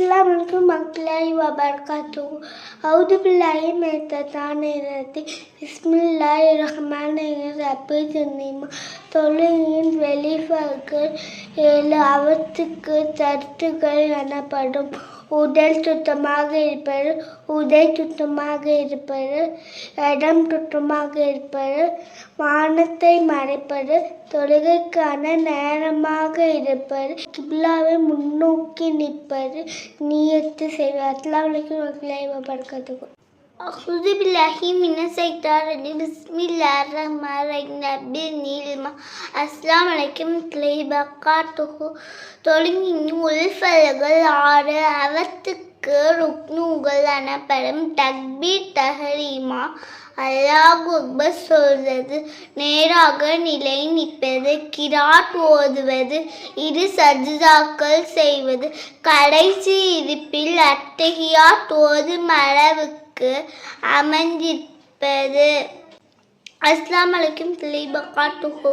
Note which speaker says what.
Speaker 1: அஸ்லாம் வலைக்கும் மக்களாய் வபர்காத்து அவுது பில்லாஹி மேத்தானே ரத்தி பிஸ்மில்லாஹ் ரஹ்மான் ரப்பி துன்னிமா தொழுகையின் வெளிப்பாக்கள் ஏழு அவத்துக்கு தட்டுகள் எனப்படும். உடல் சுத்தமாக இருப்பது உதை சுத்தமாக இருப்பது இடம் சுத்தமாக இருப்பது வானத்தை மறைப்பது தொழுகைக்கான நேரமாக இருப்பது கிப்லாவை முன்னோக்கி நிற்பது நீயத்து செய்வது. அஸ்லாம் வலைக்கும் மக்களாய்
Speaker 2: أعوذ بالله من الشيطان الرجيم بسم الله الرحمن الرحيم نبي நீல்மா அஸ்லாம் வலைக்கும் கிளைபக்காத்துஹு தொழுங்கின் உள்ஃபல்கள் ஆறு அவத்துக்கு ருக்னூகள் எனப்படும் தக்பீர் தஹரீமா அல்லாஹ் சொல்வது சொல்றது நேராக நிலை நிற்பது கிராட் ஓதுவது இரு சஜிதாக்கள் செய்வது கடைசி இருப்பில் அத்தகையாட் ஓதும் அளவுக்கு அமர்ந்திருப்பது. அஸ்லாம் வலைக்கும் திலீபக்காட்டுஹோ